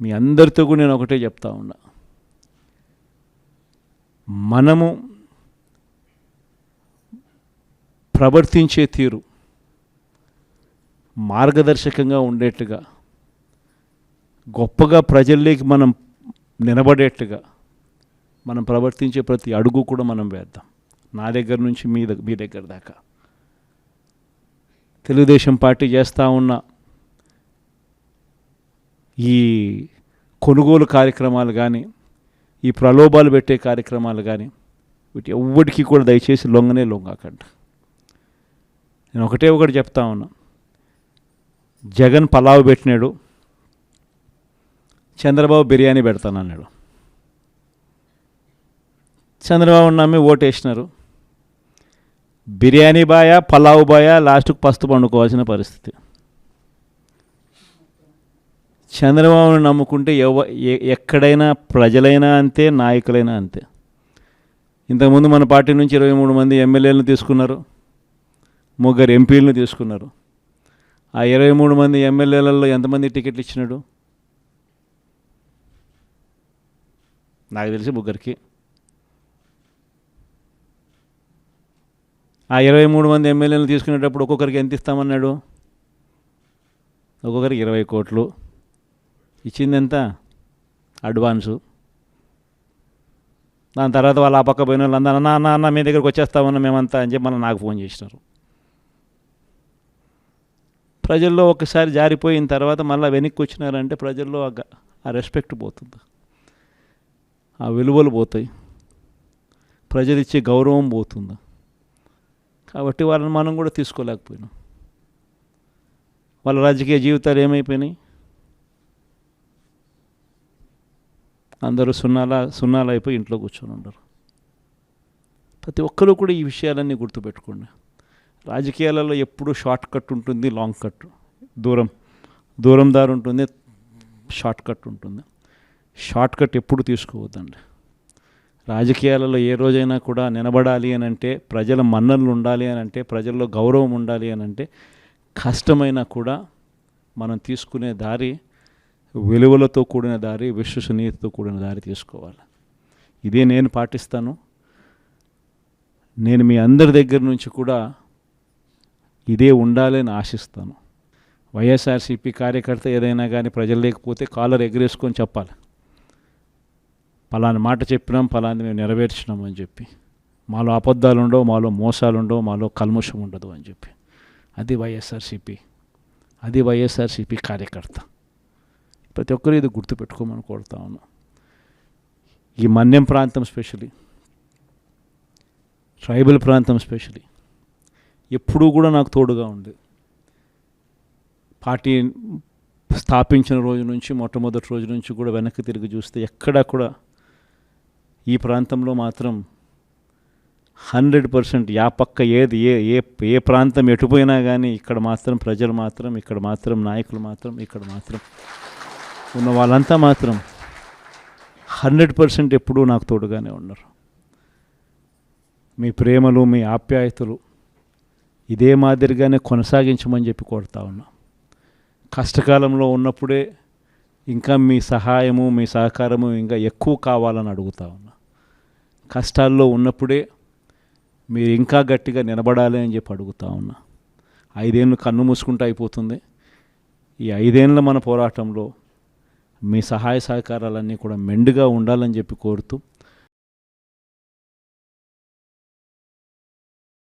మీ అందరితో కూడా నేను ఒకటే చెప్తా ఉన్నా. మనము ప్రవర్తించే తీరు మార్గదర్శకంగా ఉండేట్టుగా గొప్పగా ప్రజల్లోకి మనం నిలబడేట్టుగా మనం ప్రవర్తించే ప్రతి అడుగు కూడా మనం వేద్దాం. నా దగ్గర నుంచి మీ దగ్గర మీ దగ్గర దాకా. తెలుగుదేశం పార్టీ చేస్తూ ఉన్న ఈ కొనుగోలు కార్యక్రమాలు కానీ ఈ ప్రలోభాలు పెట్టే కార్యక్రమాలు కానీ వీటి ఎవ్వడికి కూడా దయచేసి లొంగనే లొంగకండి. నేను ఒకటే ఒకటి చెప్తా ఉన్నా. జగన్ పలావ్ పెట్టినాడు చంద్రబాబు బిర్యానీ పెడతానన్నాడు. చంద్రబాబు నమ్మి ఓటేసినారు. బిర్యానీ బాయా పలావ్ బాయా లాస్ట్కు పస్తు పండుకోవాల్సిన పరిస్థితి. చంద్రబాబును నమ్ముకుంటే ఎవ ఎ- ఎక్కడైనా ప్రజలైనా అంతే నాయకులైనా అంతే. ఇంతకుముందు మన పార్టీ నుంచి ఇరవై మూడు మంది ఎమ్మెల్యేలను తీసుకున్నారు ముగ్గురు ఎంపీలను తీసుకున్నారు. ఆ ఇరవై మూడు మంది ఎమ్మెల్యేలలో ఎంతమంది టికెట్లు ఇచ్చినాడు? నాకు తెలిసి ముగ్గురికి. ఆ ఇరవై మూడు మంది ఎమ్మెల్యేలు తీసుకునేటప్పుడు ఒక్కొక్కరికి ఎంత ఇస్తామన్నాడు? ఒక్కొక్కరికి ఇరవై కోట్లు. ఇచ్చింది ఎంత అడ్వాన్సు. దాని తర్వాత వాళ్ళు ఆ పక్క పోయిన వాళ్ళు అందరూ అన్న అన్న అన్న మీ దగ్గరికి వచ్చేస్తామన్న మేమంతా అని చెప్పి మళ్ళీ నాకు ఫోన్ చేసినారు. ప్రజల్లో ఒకసారి జారిపోయిన తర్వాత మళ్ళీ వెనక్కి వచ్చినారంటే ప్రజల్లో ఆ గ- ఆ రెస్పెక్ట్ పోతుంది. ఆ విలువలు పోతాయి. ప్రజలు ఇచ్చే గౌరవం పోతుంది. కాబట్టి వాళ్ళని మనం కూడా తీసుకోలేకపోయినాం. వాళ్ళ రాజకీయ జీవితాలు ఏమైపోయినాయి? అందరూ సున్నాల సున్నాలు అయిపోయి ఇంట్లో కూర్చొని ఉండరు. ప్రతి ఒక్కరూ కూడా ఈ విషయాలన్నీ గుర్తుపెట్టుకోండి. రాజకీయాలలో ఎప్పుడు షార్ట్ కట్ ఉంటుంది లాంగ్ కట్. దూరం దూరం దారి ఉంటుంది షార్ట్ కట్ ఉంటుంది. షార్ట్ కట్ ఎప్పుడు తీసుకోవద్దండి. రాజకీయాలలో ఏ రోజైనా కూడా నిలబడాలి అని అంటే ప్రజల మన్ననలు ఉండాలి అని అంటే ప్రజల్లో గౌరవం ఉండాలి అని అంటే కష్టమైనా కూడా మనం తీసుకునే దారి విలువలతో కూడిన దారి విశ్వసనీయతతో కూడిన దారి తీసుకోవాలి. ఇదే నేను పాటిస్తాను. నేను మీ అందరి దగ్గర నుంచి కూడా ఇదే ఉండాలని ఆశిస్తాను. వైఎస్ఆర్సీపీ కార్యకర్త ఏదైనా కానీ ప్రజలు లేకపోతే కాలర్ ఎగరేసుకొని చెప్పాలి. పలాని మాట చెప్పినాం పలాని మేము నెరవేర్చినాం అని చెప్పి. మాలో అబద్ధాలు ఉండవు మాలో మోసాలు ఉండవు మాలో కల్ముషం ఉండదు అని చెప్పి. అది వైఎస్ఆర్సీపీ. అది వైఎస్ఆర్సీపీ కార్యకర్త. ప్రతి ఒక్కరు ఇది గుర్తుపెట్టుకోమని కోరుతా ఉన్నా. ఈ మన్యం ప్రాంతం స్పెషలీ ట్రైబల్ ప్రాంతం స్పెషలీ ఎప్పుడూ కూడా నాకు తోడుగా ఉంది. పార్టీ స్థాపించిన రోజు నుంచి మొట్టమొదటి రోజు నుంచి కూడా వెనక్కి తిరిగి చూస్తే ఎక్కడా కూడా ఈ ప్రాంతంలో మాత్రం హండ్రెడ్ పర్సెంట్ యా పక్క ఏది ఏ ఏ ఏ ప్రాంతం ఎటుపోయినా కానీ ఇక్కడ మాత్రం ప్రజలు మాత్రం ఇక్కడ మాత్రం నాయకులు మాత్రం ఇక్కడ మాత్రం ఉన్న వాళ్ళంతా మాత్రం హండ్రెడ్ పర్సెంట్ ఎప్పుడూ నాకు తోడుగానే ఉన్నారు. మీ ప్రేమలు మీ ఆప్యాయతలు ఇదే మాదిరిగానే కొనసాగించమని చెప్పి కోరుతా ఉన్నా. కష్టకాలంలో ఉన్నప్పుడే ఇంకా మీ సహాయము మీ సహకారము ఇంకా ఎక్కువ కావాలని అడుగుతా ఉన్నా. కష్టాల్లో ఉన్నప్పుడే మీరు ఇంకా గట్టిగా నిలబడాలి అని చెప్పి అడుగుతా ఉన్నా. ఐదేళ్ళు కన్ను మూసుకుంటూ అయిపోతుంది. ఈ ఐదేళ్ళ మన పోరాటంలో మీ సహాయ సహకారాలన్నీ కూడా మెండుగా ఉండాలని చెప్పి కోరుతూ